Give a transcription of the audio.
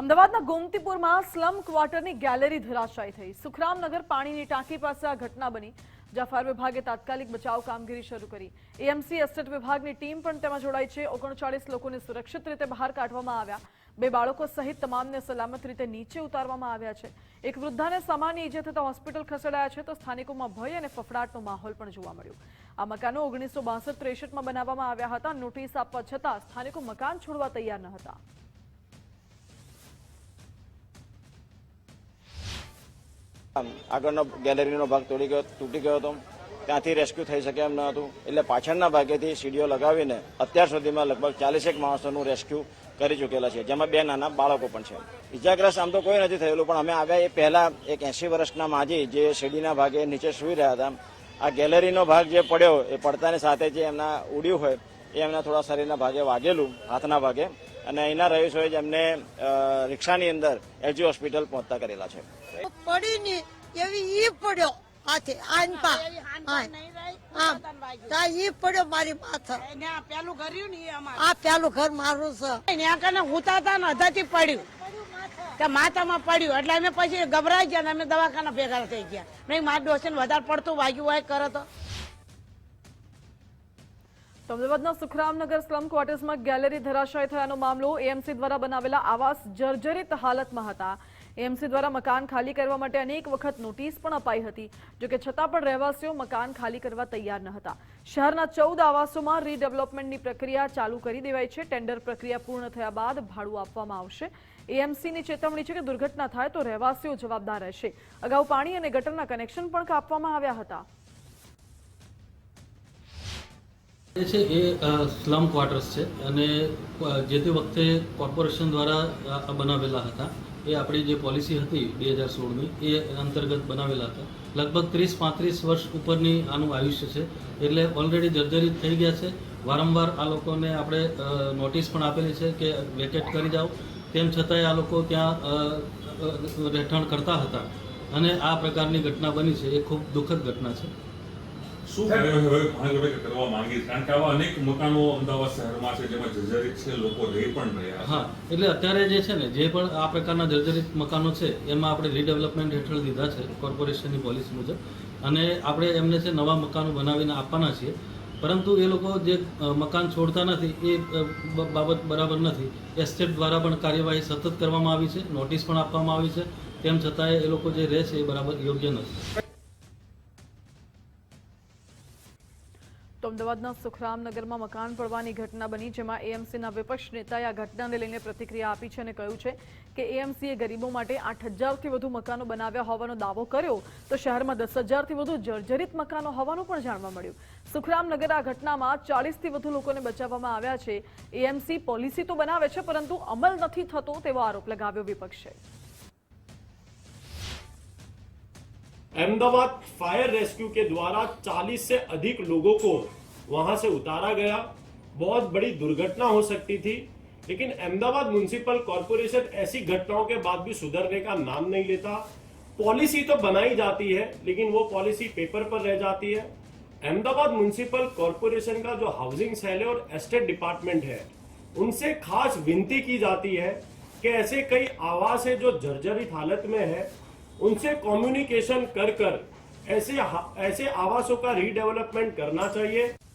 અમદાવાદના ગોમતીપુરમાં slum ક્વાર્ટરની gallery ધરાશાયી થઈ. સુખરામનગર પાણીની ટાંકી પાસે આ ઘટના બની. જ્યાં ફાયર વિભાગે તાત્કાલિક બચાવ કામગીરી શરૂ કરી. એએમસી એસ્ટેટ વિભાગની ટીમ પણ તેમાં જોડાઈ છે. ઓગણચાળીસ લોકોને સુરક્ષિત રીતે બહાર કાઢવામાં આવ્યા. બે બાળકો સહિત તમામને સલામત રીતે નીચે ઉતારવામાં આવ્યા છે. એક વૃદ્ધાને સામાન્ય ઈજા થતા હોસ્પિટલ ખસેડાયા છે તો સ્થાનિકોમાં ભય અને ફફડાટનો માહોલ પણ જોવા મળ્યો. આ મકાનો ઓગણીસો બાસઠ ત્રેસઠમાં બનાવવામાં આવ્યા હતા. નોટિસ આપવા છતાં સ્થાનિકો મકાન છોડવા તૈયાર ન હતા. આગળનો ગેલેરીનો ભાગ તોડી ગયો, તૂટી ગયો હતો. ત્યાંથી રેસ્ક્યુ થઈ શકે એમ ન હતું. એટલે પાછળના ભાગેથી સીડીઓ લગાવીને અત્યાર સુધીમાં લગભગ ચાલીસેક માણસોનું રેસ્ક્યુ કરી ચૂકેલા છે, જેમાં બે નાના બાળકો પણ છે. ઇજાગ્રસ્ત આમ તો કોઈ નથી થયેલું, પણ અમે આગળ એ પહેલા એક એસી વર્ષના માજી જે સીડીના ભાગે નીચે સૂઈ રહ્યા હતા, આ ગેલેરીનો ભાગ જે પડ્યો, એ પડતાની સાથે જે એમના ઉડ્યું હોય, એ એમના થોડા શરીરના ભાગે વાગેલું, હાથના ભાગે. અને અહીંના રહીશોએ જ એમને રિક્ષાની અંદર એલજી હોસ્પિટલ પહોંચતા કરેલા છે. પડી ની એવી ઈ પડ્યો હાથે આનપા ઈ પડ્યો મારી માથે. એને પેલું ઘર ને આ પેલું ઘર મારું છે. ત્યાં ઉતારતા ને અધાથી પડ્યું. કે માથામાં પડ્યું. એટલે અમે પછી ગભરાઈ ગયા ને અમે દવાખાના ભેગા થઈ ગયા. નહીં મારા ડોસીને વધારે પડતું વાગ્યું હોય કરે તો. અમદાવાદના સુખરામનગર સ્લમ ક્વાર્ટર્સમાં ગેલેરી ધરાશાય થયાનો મામલો એએમસી દ્વારા બનાવેલા આવાસ જર્જરિત હાલતમાં હતા. એએમસી દ્વારા મકાન ખાલી કરવા માટે અનેક વખત નોટિસ પણ અપાઈ હતી. જોકે છતાં પણ રહેવાસીઓ મકાન ખાલી કરવા તૈયાર ન હતા. શહેરના ચૌદ આવાસોમાં રીડેવલપમેન્ટની પ્રક્રિયા ચાલુ કરી દેવાઈ છે. ટેન્ડર પ્રક્રિયા પૂર્ણ થયા બાદ ભાડું આપવામાં આવશે. એએમસીની ચેતવણી છે કે દુર્ઘટના થાય તો રહેવાસીઓ જવાબદાર રહેશે. અગાઉ પાણી અને ગટરના કનેક્શન પણ કાપવામાં આવ્યા હતા. એ છે એ સ્લમ ક્વાર્ટર્સ છે અને જે તે વખતે કોર્પોરેશન દ્વારા બનાવેલા હતા, એ આપણી જે પોલિસી હતી બે હજાર સોળની, એ અંતર્ગત બનાવેલા હતા. લગભગ ત્રીસ પાંત્રીસ વર્ષ ઉપરની આનું આયુષ્ય છે, એટલે ઓલરેડી જર્જરિત થઈ ગયા છે. વારંવાર આ લોકોને આપણે નોટિસ પણ આપેલી છે કે વેકેટ કરી જાઓ. તેમ છતાંય આ લોકો ત્યાં રહેઠાણ કરતા હતા. અને આ પ્રકારની ઘટના બની છે, એ ખૂબ દુઃખદ ઘટના છે. શું હવે મહાનગરપાલિકા કરવા માંગી કારણ કે આવા અનેક મકાનો અમદાવાદ શહેરમાં છે જેમાં જર્જરિત છે લોકો રહી પણ રહ્યા હા એટલે અત્યારે જે છે ને જે પણ આ પ્રકારના જર્જરિત મકાનો છે એમાં આપણે રીડેવલપમેન્ટ હેઠળ લીધા છે કોર્પોરેશનની પોલિસી મુજબ. અને આપણે એમને છે નવા મકાનો બનાવીને આપવાના છીએ. પરંતુ એ લોકો જે મકાન છોડતા નથી એ બાબત બરાબર નથી. એસ્ટેટ દ્વારા પણ કાર્યવાહી સતત કરવામાં આવી છે નોટિસ પણ આપવામાં આવી છે. તેમ છતાંય એ લોકો જે રહે છે એ બરાબર યોગ્ય નથી. અમદાવાદના સુખરામનગરમાં મકાન પડવાની ઘટના બની જેમાં એએમસીના વિપક્ષ નેતાએ આ ઘટનાને લઈને પ્રતિક્રિયા આપી છે અને કહ્યું છે કે એએમસીએ ગરીબો માટે આઠ હજારથી વધુ મકાનો બનાવ્યા હોવાનો દાવો કર્યો તો શહેરમાં દસ હજારથી વધુ જર્જરિત મકાનો હોવાનું પણ જાણવા મળ્યું સુખરામનગર આ ઘટનામાં ચાલીસથી વધુ લોકોને બચાવવામાં આવ્યા છે એએમસી પોલિસી તો બનાવે છે પરંતુ અમલ નથી થતો તેવો આરોપ લગાવ્યો વિપક્ષે अहमदाबाद फायर रेस्क्यू के द्वारा 40 से अधिक लोगों को वहाँ से उतारा गया। बहुत बड़ी दुर्घटना हो सकती थी, लेकिन अहमदाबाद म्यूनिसिपल कॉरपोरेशन ऐसी घटनाओं के बाद भी सुधरने का नाम नहीं लेता। पॉलिसी तो बनाई जाती है, लेकिन वो पॉलिसी पेपर पर रह जाती है। अहमदाबाद म्यूनिसिपल कॉरपोरेशन का जो हाउसिंग सेल है और एस्टेट डिपार्टमेंट है, उनसे खास विनती की जाती है कि ऐसे कई आवास है जो जर्जरित हालत में है। उनसे कम्युनिकेशन कर कर ऐसे ऐसे आवासों का रीडेवलपमेंट करना चाहिए।